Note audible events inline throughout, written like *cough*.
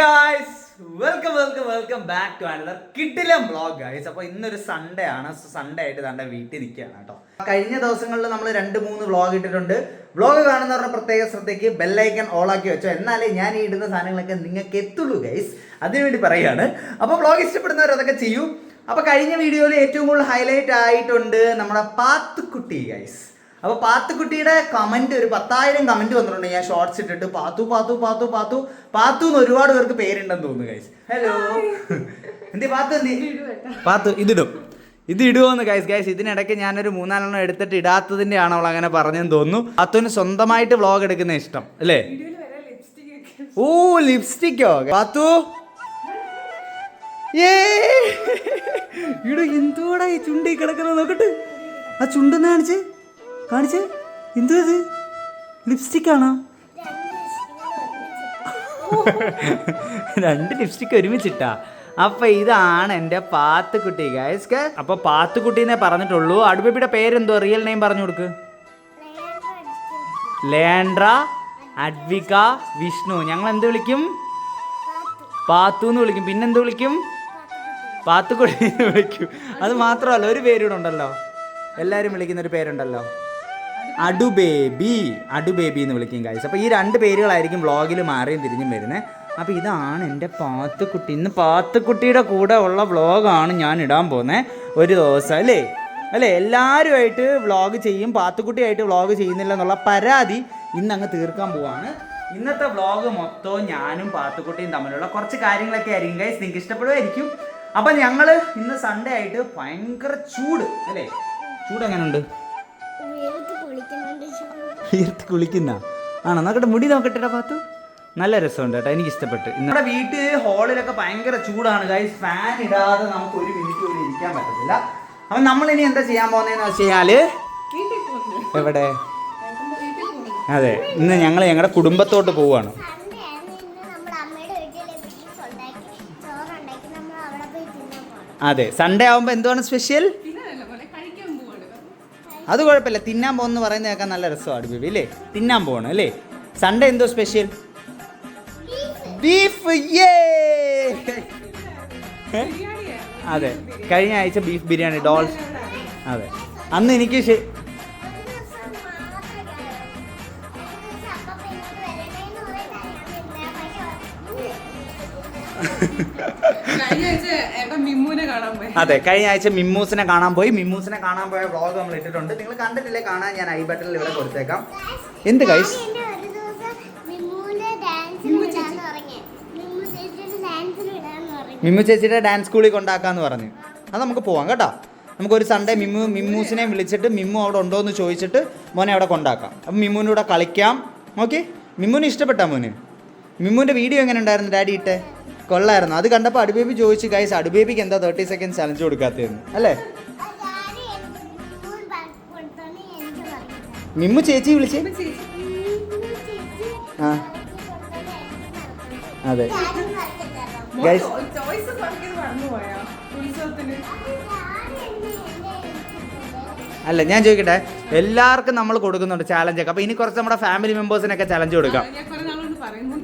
Guys welcome welcome welcome back to another കിഡിലം blog guys അപ്പോൾ ഇന്നൊരു Sunday ആണ്. Sunday ആയിട്ട് തന്റെ വീട്ടിൽ നിൽക്കുകയാണ് കേട്ടോ കഴിഞ്ഞ ദിവസങ്ങളിൽ നമ്മൾ രണ്ട് മൂന്ന് വ്ളോഗ് ഇട്ടിട്ടുണ്ട്. വ്ളോഗ് കാണുന്നവരുടെ പ്രത്യേക ശ്രദ്ധയ്ക്ക് ബെല്ലൈക്കൺ ആക്കി വെച്ചോ. എന്നാലേ ഞാൻ ഈ ഇടുന്ന സാധനങ്ങളൊക്കെ നിങ്ങൾക്ക് എത്തുള്ളൂ ഗൈസ് അതിനുവേണ്ടി പറയുകയാണ് അപ്പോൾ വ്ളോഗ് ഇഷ്ടപ്പെടുന്നവർ അതൊക്കെ ചെയ്യൂ. അപ്പോൾ കഴിഞ്ഞ വീഡിയോയിൽ ഏറ്റവും കൂടുതൽ ഹൈലൈറ്റ് ആയിട്ടുണ്ട് നമ്മുടെ പാത്തുക്കുട്ടി ഗൈസ് അപ്പൊ പാത്തുക്കുട്ടിയുടെ കമന്റ് ഒരു പത്തായിരം കമന്റ് വന്നിട്ടുണ്ട്. ഞാൻ ഷോർട്സ് ഇട്ടിട്ട് പാത്തു പാത്തു പാത്തു പാത്തു. പാത്തു എന്ന് ഒരുപാട് പേർക്ക് പേരുണ്ടെന്ന് തോന്നുന്നു ഗൈസ് ഹലോ എന്തി പാത്തു എന്തി പാത്തു ഇതിടും. ഇത് ഇടുവോന്ന് ഗൈസ് ഗൈസ് ഇതിനിടയ്ക്ക് ഞാനൊരു മൂന്നാലെണ്ണം എടുത്തിട്ട് ഇടാത്തതിന്റെ ആണോ അവൾ അങ്ങനെ പറഞ്ഞെന്ന് തോന്നുന്നു. പാത്തുവിന് സ്വന്തമായിട്ട് വ്ളോഗ് എടുക്കുന്ന ഇഷ്ടം അല്ലേ? ഓ ലിപ്സ്റ്റിക്കോ പാത്തു? ഏ! ഇവിടെ എന്തോടാ ഈ ചുണ്ടി കിടക്കുന്നത്? നോക്കട്ടെ. ആ ചുണ്ടെന്ന് കാണിച്ച്? കാണിച്ച്? എന്തോ ഇത്? ലിപ്സ്റ്റിക് ആണോ? *laughs* രണ്ട് ലിപ്സ്റ്റിക് ഒരുമിച്ചിട്ടാ. അപ്പൊ ഇതാണ് എന്റെ പാത്തുക്കുട്ടി ഗൈസ് അപ്പൊ പാത്തുക്കുട്ടീനെ പറഞ്ഞിട്ടുള്ളൂ. അടുപ്പിയുടെ പേരെന്തോ റിയൽ നെയിം പറഞ്ഞു കൊടുക്ക്. ലേൻഡ്ര അഡ്വിക വിഷ്ണു ഞങ്ങൾ എന്ത് വിളിക്കും? പാത്തു എന്ന് വിളിക്കും. പിന്നെന്ത് വിളിക്കും? പാത്തുക്കുട്ടി എന്ന് വിളിക്കും. അത് മാത്രമല്ല ഒരു പേരൂടെ ഉണ്ടല്ലോ. എല്ലാവരും വിളിക്കുന്ന ഒരു പേരുണ്ടല്ലോ. അടുബേബി അടുബേബി എന്ന് വിളിക്കും കാഴ്ച അപ്പോൾ ഈ രണ്ട് പേരുകളായിരിക്കും വ്ളോഗിൽ മാറിയും തിരിഞ്ഞും വരുന്നത് അപ്പോൾ ഇതാണ് എന്റെ പാത്തുക്കുട്ടി. ഇന്ന് പാത്തുക്കുട്ടിയുടെ കൂടെ ഉള്ള വ്ളോഗാണ് ഞാൻ ഇടാൻ പോകുന്നത് ഒരു ദിവസം അല്ലേ? അല്ലേ? എല്ലാവരുമായിട്ട് വ്ളോഗ് ചെയ്യും. പാത്തുക്കുട്ടിയായിട്ട് വ്ളോഗ് ചെയ്യുന്നില്ല എന്നുള്ള പരാതി ഇന്ന് അങ്ങ് തീർക്കാൻ പോവാണ്. ഇന്നത്തെ വ്ളോഗ് മൊത്തവും ഞാനും പാത്തുക്കുട്ടിയും തമ്മിലുള്ള കുറച്ച് കാര്യങ്ങളൊക്കെ ആയിരിക്കും ഗൈസ് നിങ്ങൾക്ക് ഇഷ്ടപ്പെടുമായിരിക്കും അപ്പം ഞങ്ങൾ ഇന്ന് സൺഡേ ആയിട്ട് ഭയങ്കര ചൂട്. അല്ലേ? ചൂട് എങ്ങനെയുണ്ട് ഈർത്ത് കുളിക്കുന്ന. ആണോ? നോക്കട്ടെ മുടി നോക്കട്ടെ പാത്തു. നല്ല രസമുണ്ട് കേട്ടോ എനിക്ക് ഇഷ്ടപ്പെട്ടു നമ്മുടെ വീട്ടിൽ ഹോളിലൊക്കെ ഭയങ്കര ചൂടാണ്. ഗൈസ് ഫാൻ ഇടാതെ നമുക്ക് ഒരു മിനിറ്റ് പോലും ഇരിക്കാൻ പറ്റത്തില്ല. അപ്പം നമ്മൾ ഇനി എന്താ ചെയ്യാൻ പോകുന്നതെന്ന് വെച്ച് കഴിഞ്ഞാൽ എവിടെ? അതെ ഇന്ന് ഞങ്ങൾ ഞങ്ങളുടെ കുടുംബത്തോട്ട് പോകണം അതെ സൺഡേ ആവുമ്പോൾ എന്തുവാണ് സ്പെഷ്യൽ? അത് കുഴപ്പമില്ല. തിന്നാൻ പോകുന്നു പറയുന്നത് കേൾക്കാൻ നല്ല രസമാണ് ബേബി അല്ലേ? തിന്നാൻ പോകണം അല്ലേ? സൺഡേ എന്തോ സ്പെഷ്യൽ ബീഫ് അതെ കഴിഞ്ഞ ആഴ്ച ബീഫ് ബിരിയാണി ഡോൾ അതെ. അന്ന് എനിക്ക് അതെ കഴിഞ്ഞ ആഴ്ച മിമ്മൂസിനെ കാണാൻ പോയി. മിമ്മൂസിനെ കാണാൻ പോയ വ്ളോഗ് നമ്മൾ ഇട്ടിട്ടുണ്ട്. നിങ്ങൾ കണ്ടിട്ടില്ലേ? കാണാൻ ഞാൻ ഐ ബട്ടണിൽ ഇവിടെ കൊടുത്തേക്കാം. എന്ത് കൈസ് മിമ്മു ചേച്ചിയുടെ ഡാൻസ് സ്കൂളിൽ കൊണ്ടാക്കാന്ന് പറഞ്ഞു. അത് നമുക്ക് പോവാം കേട്ടോ. നമുക്കൊരു സൺഡേ മിമ്മു മിമ്മൂസിനെ വിളിച്ചിട്ട് മിമ്മു അവിടെ ഉണ്ടോ എന്ന് ചോദിച്ചിട്ട് മോനെ അവിടെ കൊണ്ടാക്കാം. അപ്പം മിമ്മുവിന്റെ കൂടെ കളിക്കാം. ഓക്കെ മിമ്മുവിന് ഇഷ്ടപ്പെട്ടാ മോന്. മിമ്മുവിന്റെ വീഡിയോ എങ്ങനെ ഉണ്ടായിരുന്നു? ഡാഡി ഇട്ടെ. കൊള്ളായിരുന്നു. അത് കണ്ടപ്പോൾ അടുബേബി ചോദിച്ചു ഗൈസ് അടുബേബിക്ക് എന്താ തേർട്ടി സെക്കൻഡ് ചലഞ്ച് കൊടുക്കാത്തതെന്ന്? അല്ലേ? മിമ്മു ചേച്ചി വിളിച്ചേ? ആ. അതെ. അല്ല ഞാൻ ചോദിക്കട്ടെ? എല്ലാവർക്കും നമ്മൾ കൊടുക്കുന്നുണ്ട് ചാലഞ്ചൊക്കെ അപ്പൊ അപ്പോൾ ഇനി കുറച്ച് നമ്മുടെ ഫാമിലി മെമ്പേഴ്സിനൊക്കെ ചലഞ്ച് കൊടുക്കാം.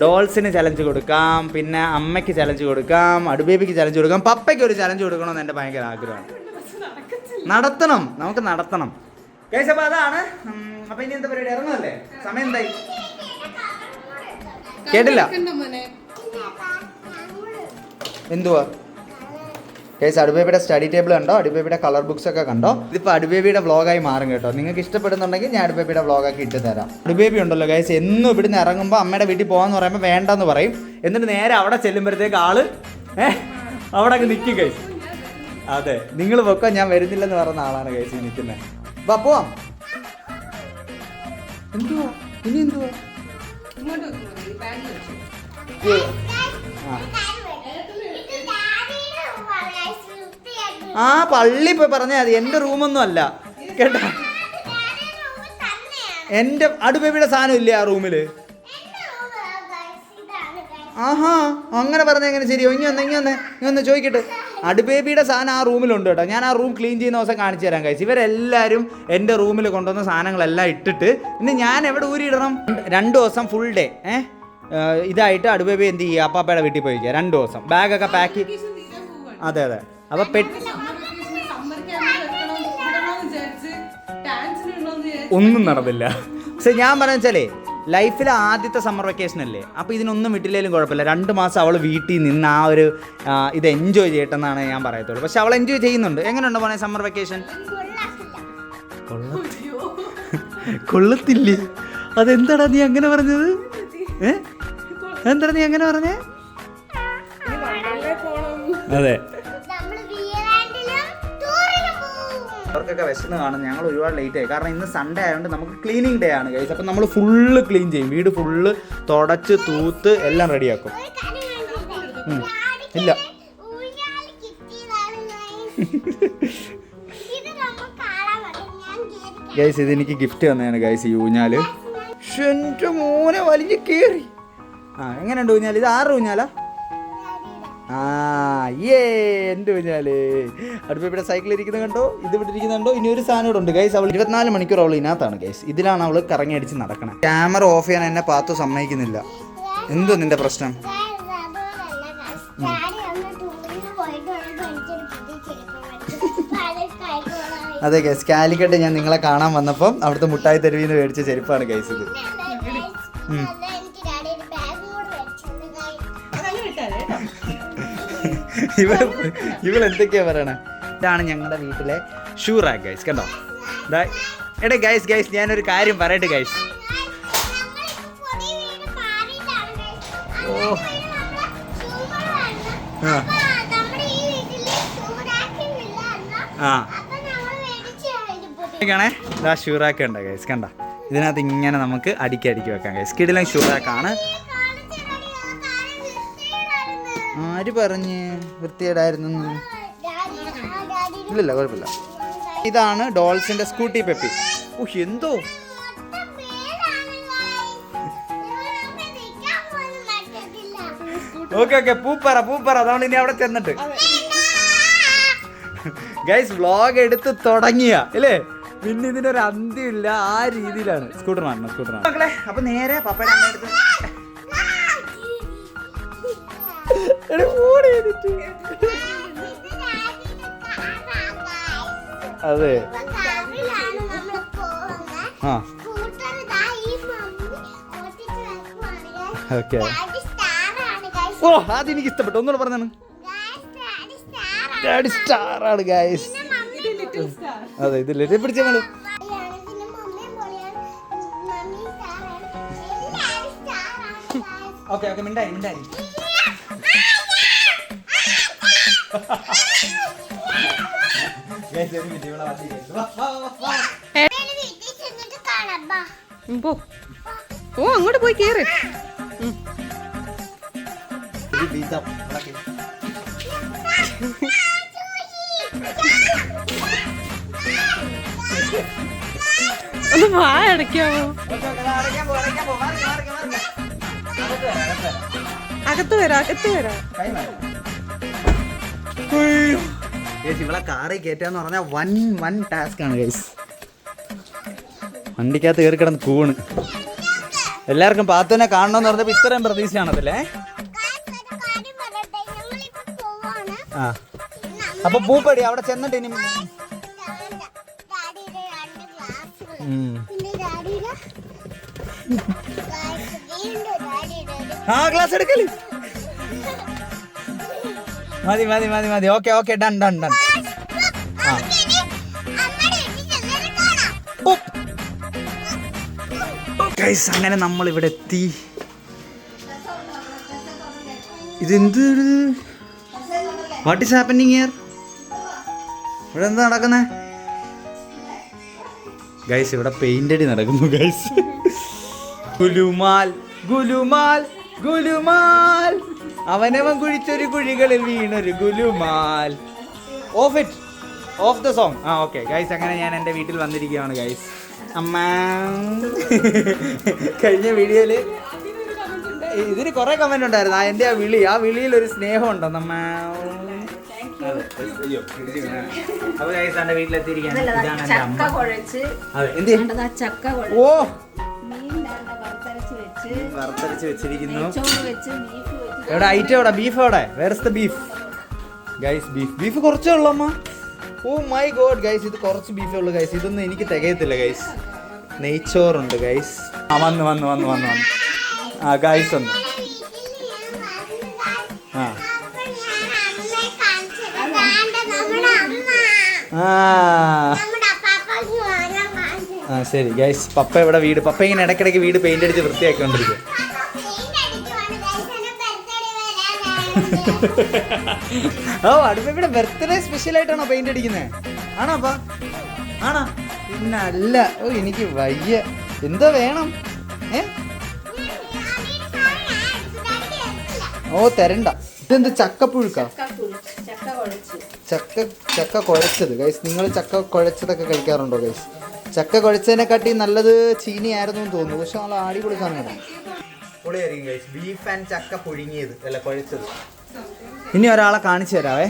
ഡോൾസിന് ചലഞ്ച് കൊടുക്കാം പിന്നെ അമ്മയ്ക്ക് ചലഞ്ച് കൊടുക്കാം അടുബേബിക്ക് ചലഞ്ച് കൊടുക്കാം പപ്പയ്ക്ക് ഒരു ചലഞ്ച് കൊടുക്കണമെന്ന് എന്റെ ഭയങ്കര ആഗ്രഹമാണ്. നടത്തണം നമുക്ക് നടത്തണം. കേസ് അപ്പോൾ അതാണ്. അപ്പം ഇനി എന്താ പരിപാടി? ഇറങ്ങുമല്ലേ സമയം എന്തായി? കേട്ടില്ല. എന്തുവാ? കേസ് അടുബേബിയുടെ സ്റ്റഡി ടേബിൾ കണ്ടോ? അടുബേബിയുടെ കളർ ബുക്സ് ഒക്കെ കണ്ടോ? ഇതിപ്പോൾ അടുബേബിയുടെ വ്ളോഗായി മാറും കേട്ടോ. നിങ്ങൾക്ക് ഇഷ്ടപ്പെടുന്നുണ്ടെങ്കിൽ ഞാൻ അടുബേബിയുടെ വ്ളോഗാക്കി ഇട്ട് തരാം. അടുബേബി ഉണ്ടല്ലോ കേസ് എന്നും ഇവിടുന്ന് ഇറങ്ങുമ്പോൾ അമ്മയുടെ വീട്ടിൽ പോകാന്ന് പറയുമ്പോൾ വേണ്ടെന്ന് പറയും. എന്നിട്ട് നേരെ അവിടെ ചെല്ലുമ്പോഴത്തേക്ക് ആൾ ഏഹ് അവിടെ അങ്ങ് നിൽക്കും കേസ് അതെ നിങ്ങൾ പൊക്കോ ഞാൻ വരുന്നില്ലെന്ന് പറയുന്ന ആളാണ് കേസ് നിൽക്കുന്നത് വാ പോവാം. എന്തുവാ? ഇനി എന്തുവാ? ആ. ആ പള്ളി പോയി പറഞ്ഞാൽ മതി. എന്റെ റൂമൊന്നും അല്ല. കേട്ടോ? എന്റെ അടുബേബിയുടെ സാധനം ഇല്ലേ ആ റൂമിൽ ആഹാ അങ്ങനെ പറഞ്ഞ എങ്ങനെ ശരിയോ ഇനി ഒന്ന് ഇനി ഒന്ന് ഇനി ഒന്ന് ചോദിക്കട്ടെ. അടുബേബിയുടെ സാധനം ആ റൂമിലുണ്ട് കേട്ടോ. ഞാൻ ആ റൂം ക്ലീൻ ചെയ്യുന്ന ദിവസം കാണിച്ചു തരാൻ കഴിച്ചു ഇവരെല്ലാവരും എന്റെ റൂമിൽ കൊണ്ടുവന്ന സാധനങ്ങളെല്ലാം ഇട്ടിട്ട് ഇനി ഞാൻ എവിടെ ഊരിയിടണം? രണ്ട് ദിവസം ഫുൾ ഡേ ഏ? ഇതായിട്ട് അടുബേബി എന്ത് ചെയ്യുക? അപ്പാപ്പയുടെ വീട്ടിൽ പോയിക്കുക രണ്ട് ദിവസം. ബാഗൊക്കെ പാക്ക് അതെ അതെ. വിചാരിച്ച് ഒന്നും നടന്നില്ല. പക്ഷെ ഞാൻ പറഞ്ഞ വെച്ചാലേ ലൈഫിലെ ആദ്യത്തെ സമ്മർ വെക്കേഷൻ അല്ലേ? അപ്പോൾ ഇതിനൊന്നും വിട്ടില്ലേലും കുഴപ്പമില്ല. രണ്ട് മാസം അവൾ വീട്ടിൽ നിന്ന് ആ ഒരു ഇത് എൻജോയ് ചെയ്യട്ടെന്നാണ് ഞാൻ പറയത്തുള്ളൂ. പക്ഷെ അവൾ എൻജോയ് ചെയ്യുന്നുണ്ട്. എങ്ങനെയുണ്ട് പോണേ സമ്മർ വെക്കേഷൻ കൊള്ളത്തില്ലേ? അതെന്താടാ നീ അങ്ങനെ പറഞ്ഞത്? ഏ? എന്താടാ നീ അങ്ങനെ പറഞ്ഞേ? അതെ. പോവും അവർക്കൊക്കെ വിശന്ന് കാണും. ഞങ്ങൾ ഒരുപാട് ലേറ്റ് ആയി. കാരണം ഇന്ന് സൺഡേ ആയതുകൊണ്ട് നമുക്ക് ക്ലീനിങ് ഡേ ആണ് കഴിച്ചത് അപ്പം നമ്മൾ ഫുള്ള് ക്ലീൻ ചെയ്യും. വീട് ഫുള്ള് തുടച്ച് തൂത്ത് എല്ലാം റെഡിയാക്കും ഇല്ല. ഗൈസ് ഇത് എനിക്ക് ഗിഫ്റ്റ് തന്നെയാണ് ഗൈസ് ഈ ഊഞ്ഞാൽ. എന്റെ മോനെ വലിഞ്ഞ് കേറി. ആ എങ്ങനെയുണ്ട് ഊഞ്ഞാൽ ഇത് ആറ് ഊഞ്ഞാലാ? ആ ഊഞ്ഞാൽ അടുപ്പ് ഇവിടെ സൈക്കിൾ ഇരിക്കുന്നത് കണ്ടോ? ഇത് ഇവിടെ ഇരിക്കുന്നുണ്ടോ ഇനി ഒരു സാധനം ഇവിടെ ഉണ്ട്. ഗൈസ് അവൾ ഇരുപത്തിനാല് മണിക്കൂർ അവൾ ഇതിനകത്താണ് ഗൈസ് ഇതിലാണ് അവൾ കറങ്ങി അടിച്ച് നടക്കണം. ക്യാമറ ഓഫ് ചെയ്യാൻ എന്നെ പാത്തു സമ്മതിക്കുന്നില്ല. എന്തോ നിന്റെ പ്രശ്നം. അതെ ഗൈസ് കാലിക്കട്ട് ഞാൻ നിങ്ങളെ കാണാൻ വന്നപ്പം അവിടുത്തെ മുട്ടായി തെരുവിന്ന് മേടിച്ച ചെരുപ്പാണ് ഗൈസ് ഇത്. ഇവൾ ഇവൾ എന്തൊക്കെയാ പറയണേ? ഇതാണ് ഞങ്ങളുടെ വീട്ടിലെ ഷൂ റാക്ക് ഗൈസ് കണ്ടോ? എടേ ഗൈസ് ഗൈസ് ഞാനൊരു കാര്യം പറയട്ടെ ഗൈസ്. ഓ. ആ. ാണ് ഇതാ ഷൂ റാക്ക് ഉണ്ട് ഗൈസ് കണ്ട? ഇതിനകത്ത് ഇങ്ങനെ നമുക്ക് അടുക്കി അടുക്കി വെക്കാം ഗൈസ് കിടിലും ഷൂ ആര് പറഞ്ഞ് വൃത്തിയേടായിരുന്നു ഇല്ലില്ല കുഴപ്പമില്ല. ഇതാണ് ഡോൾസിന്റെ സ്കൂട്ടി പെപ്പി. ഓ എന്തോ. ഓക്കെ ഓക്കെ പൂപ്പറ പൂപ്പറ. അതുകൊണ്ട് ഇനി അവിടെ ചെന്നിട്ട്. ഗൈസ് വ്ളോഗ് എടുത്ത് തുടങ്ങിയ അല്ലേ? പിന്നെ ഇതിനൊരു അന്ത്യമില്ല ആ രീതിയിലാണ്. സ്കൂട്ടർ മാറണം സ്കൂട്ടർ മക്കളെ അപ്പൊ നേരെ പപ്പയുടെ അമ്മ എടുത്ത് അതെ. ആ. ഓക്കെ ഡാഡി സ്റ്റാർ ആണ് guys. ഓ അത് എനിക്ക് ഇഷ്ടപ്പെട്ടു ഒന്നുകൂടെ പറഞ്ഞാണ് ഡാഡി സ്റ്റാർ ആണ്. ഡാഡി സ്റ്റാർ ആണ് ഗൈസ് പിന്നെ മമ്മി ഇത് ലിറ്റിൽ സ്റ്റാർ അതെ ഇതില്ലേ പിടിച്ച നമ്മൾ പോലെയാണ്. പിന്നെ മമ്മിയും പോലെയാണ്. മമ്മി സ്റ്റാർ ആണ്. എല്ലാവരും സ്റ്റാർ ആണ് guys. ഓക്കെ ഓക്കെ മിണ്ടായി മിണ്ടായി പോ ഓ അങ്ങോട്ട് പോയി കേറ്. ഒന്ന് വാ അടയ്ക്കാമോ. അകത്ത് വരാം, അകത്ത് വരാം. അകത്ത് വരാം കാറി കയറ്റാന്ന് പറഞ്ഞാൽ വൻ വൻ ടാസ്ക് ആണ് ഗൈസ് വണ്ടിക്കകത്ത് കയറി കിടന്ന് കൂണ്. എല്ലാവർക്കും പാത്തനെ കാണണമെന്ന് പറഞ്ഞപ്പോൾ ഇത്രയും പ്രതീക്ഷയാണതല്ലേ. ആ. അപ്പൊ പൂപ്പടി അവിടെ ചെന്നിട്ട് ഇനി ആ ഗ്ലാസ് ഗ്ലാസുകൾ *laughs* മതി മതി മതി മതി. Okay okay done done done. അങ്ങനെ നമ്മൾ ഇവിടെ എത്തി. ഇതെന്ത് വാട്ട് ഈസ് ഹാപ്പനിങ് ഇയർ ഇവിടെ എന്താ നടക്കുന്നത് ഗൈസ് ഇവിടെ പെയിന്റ് അടി നടക്കുന്നു ഗൈസ് ഗുലുമാൽ ഗുലുമാൽ ഗുലുമാൽ. അവനവൻ കുഴിച്ചൊരു കുഴികളിൽ വീണൊരു Gulumal. Of it of the song ആ ഓക്കെ ഗൈസ് അങ്ങനെ ഞാൻ എന്റെ വീട്ടിൽ വന്നിരിക്കുകയാണ് ഗൈസ് അമ്മ. കഴിഞ്ഞ വീഡിയോയിൽ ഇതിന് കുറെ കമന്റ് ഉണ്ടായിരുന്നു. ആ എന്റെ ആ വിളി ആ വിളിയിൽ ഒരു സ്നേഹം ഉണ്ടോ. വീണാ. അപ്പൊ ഗൈസ് എന്റെ വീട്ടിലെത്തിയിരിക്കുകയാണ്. ഇതാണ് എന്റെ അമ്മ. അതെ എന്ത്? ചക്ക കുഴച്ച്. ഓ. വറുത്തരച്ച് വെച്ചിരിക്കുന്നു. എവിടെ ഐറ്റം എവിടെ? ബീഫ് എവിടെ? വേറെ the beef guys beef beef കുറച്ചേ ഉള്ളൂ അമ്മ. ഓ മൈ ഗോഡ് ഗൈസ് ഇത് കുറച്ച് ബീഫേ ഉള്ളൂ ഗൈസ് ഇതൊന്നും എനിക്ക് തികയത്തില്ല ഗൈസ് നെയ്ച്ചോറുണ്ട് ഗൈസ് ആ വന്ന് വന്ന് വന്ന് വന്ന് വന്ന്. ആ ഗൈസ് ഒന്ന് ആ. ആ. ശരി ഗൈസ് പപ്പ ഇവിടെ വീട്. പപ്പ ഇങ്ങനെ ഇടയ്ക്കിടയ്ക്ക് വീട് പെയിന്റ് അടിച്ച് വൃത്തിയാക്കിക്കൊണ്ടിരിക്കും ഓ ഇവിടെ ബർത്ത്ഡേ സ്പെഷ്യൽ ആയിട്ടാണോ പെയിന്റ് അടിക്കുന്നത് ആണോ അപ്പാ? ആണോ? പിന്നെ അല്ല ഓ എനിക്ക് വയ്യ. എന്തോ വേണം. ഏ? ഓ തരണ്ട. ഇതെന്ത് ചക്കപ്പുഴുക്ക ചക്ക ചക്ക കുഴച്ചത്. ഗൈസ് നിങ്ങൾ ചക്ക കുഴച്ചതൊക്കെ കഴിക്കാറുണ്ടോ ഗൈസ് ചക്ക കുഴച്ചതിനെക്കാട്ടി നല്ലത് ചീനിയായിരുന്നു എന്ന് തോന്നുന്നു. പക്ഷെ നമ്മൾ ആടി സാധനം പൊളിയായിരിക്കും ഗൈസ് ബീഫ് ആൻഡ് ചക്ക പുഴുങ്ങിയത് അല്ല കുഴച്ചത്. ഇനി ഒരാളെ കാണിച്ചു തരാവേ.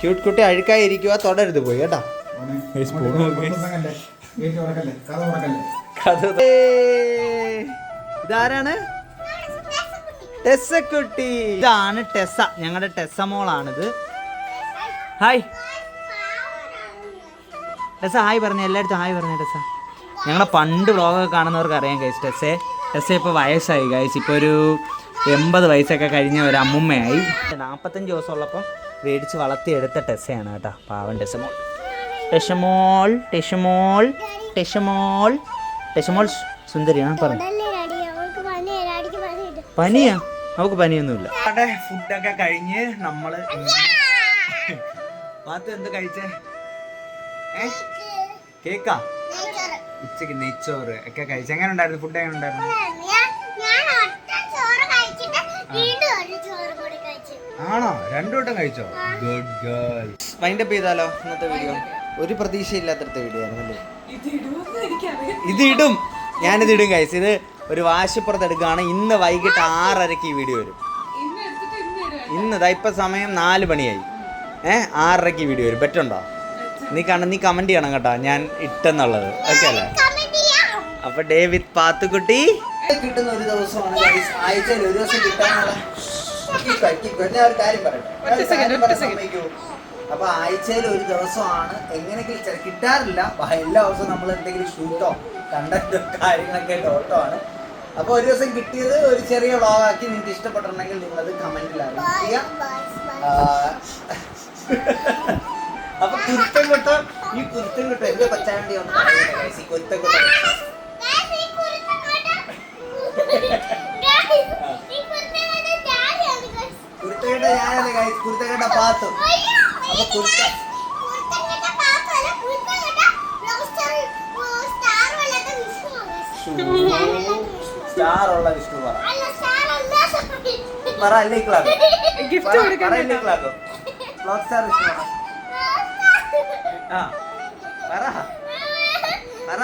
ക്യൂട്ട് കുട്ടി അഴുക്കായി ഇരിക്കുക തൊടരുത് പോയി കേട്ടോ. ഇതാരാണ്? ടെസ്സക്കുട്ടി. ഇതാണ് ടെസ്സ. ഞങ്ങളുടെ ടെസ്സ മോളാണിത്. ഹായ് ടെസ്സ ഹായ് പറഞ്ഞു. എല്ലായിടത്തും ഹായ് പറഞ്ഞു ടെസ്സ. ഞങ്ങളെ പണ്ട് വ്ളോഗൊക്കെ കാണുന്നവർക്ക് അറിയാം ഗൈസ് ടെസ്സെ ടെസ്സെ ഇപ്പോൾ വയസ്സായി ഗൈസ് ഇപ്പോൾ ഒരു എൺപത് വയസ്സൊക്കെ കഴിഞ്ഞ ഒരു അമ്മുമ്മയായി. നാൽപ്പത്തഞ്ച് ദിവസം ഉള്ളപ്പം മേടിച്ച് വളർത്തിയെടുത്ത ടെസ്സയാണ് കേട്ടോ. പാവൻ ടെസ്സമോൾ. ടെഷമോൾ ടെഷമോൾ ടെഷമോൾ ടെഷമോൾ സുന്ദരിയാണ് പറഞ്ഞു. പനിയാ. നമുക്ക് പനിയൊന്നുമില്ല. ഫുഡൊക്കെ കഴിഞ്ഞ് നമ്മൾ മാത്തു *laughs* എന്ത് കഴിച്ചേ? കേക്കാ. ഉച്ചയ്ക്ക് നെയ്ച്ചോറ് ഒക്കെ കഴിച്ചു. എങ്ങനെ ഉണ്ടായിരുന്നു? ഫുഡ് എങ്ങനെ ഉണ്ടായിരുന്നു? ഞാൻ- ഞാൻ ഒറ്റ ചോറ് കഴിച്ചിട്ട് വീണ്ടും ഒരു ചോറ് കൂടി കഴിച്ചു. ആണോ? രണ്ടു വട്ടം കഴിച്ചോ? ഗുഡ് ഗേൾ അപ്പ് ചെയ്താലോ ഇന്നത്തെ വീഡിയോ ഒരു പ്രതീക്ഷയില്ലാത്തടുത്ത വീഡിയോ ആണല്ലേ ഇത് ഇടും. ഞാനിത് ഇടും കഴിച്ചു ഇത് ഒരു വാശിപ്പുറത്ത് എടുക്കുകയാണ്. ഇന്ന് വൈകിട്ട് ആറരയ്ക്ക് ഈ വീഡിയോ വരും. ഇന്ന് എടുത്തിട്ട് ഇന്ന് ഇടുക ഇന്ന് ദാ ഇപ്പം സമയം നാല് മണിയായി. ഏഹ് ആറരയ്ക്ക് വീഡിയോ വരും. പറ്റുണ്ടോ നീ കണ്ട നീ കമന്റ് ചെയ്യണം കേട്ടോ. ഞാൻ ഇട്ടെന്നുള്ളത്. ഓക്കെ അല്ലേ. അപ്പൊ ഡേ വിത്ത് പാത്തുക്കുട്ടി. കിട്ടുന്ന ഒരു ദിവസമാണ്. ആഴ്ചയിൽ ഒരു ദിവസം കിട്ടാനുള്ള? അപ്പൊ ആഴ്ചയിൽ ഒരു ദിവസമാണ് എങ്ങനെയെങ്കിലും ചില കിട്ടാറില്ല. എല്ലാ ദിവസവും നമ്മൾ എന്തെങ്കിലും ഷൂട്ടോ കണ്ടന്റോ കാര്യങ്ങളൊക്കെ ഓട്ടോ ആണ് അപ്പൊ ഒരു ദിവസം കിട്ടിയത് ഒരു ചെറിയ വ്ളോഗാക്കി നിങ്ങൾക്ക് ഇഷ്ടപ്പെട്ടിട്ടുണ്ടെങ്കിൽ നിങ്ങളത് കമന്റിൽ അറിയിക്കുക. അപ്പൊ കുരുത്തം കൊട്ട ഈ കുരുത്തം കൊട്ട. എന്റെ പച്ചാണ്ടി ഒന്ന് കുരുത്തം കൊട്ട. ഞാനല്ലേ guys, കുരുത്തക്കേട്ട പാത്തു. അയ്യോ, അപ്പൊ കുരുത്ത. സ്റ്റാർ ഉള്ള വിഷ്ണു പറ. പറ അല്ലേ ക്ലാസ് ഗിഫ്റ്റ് കൊടുക്കാൻ പറ അല്ലേ ക്ലാക്ക് ബ്ലോക്ക് സ്റ്റാർ വിഷ്ണു പറ ആ പറ പറ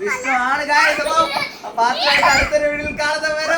വിഷ്ണു ആണ് അടുത്തൊരു വീട്ടിൽ കാണുന്ന വരെ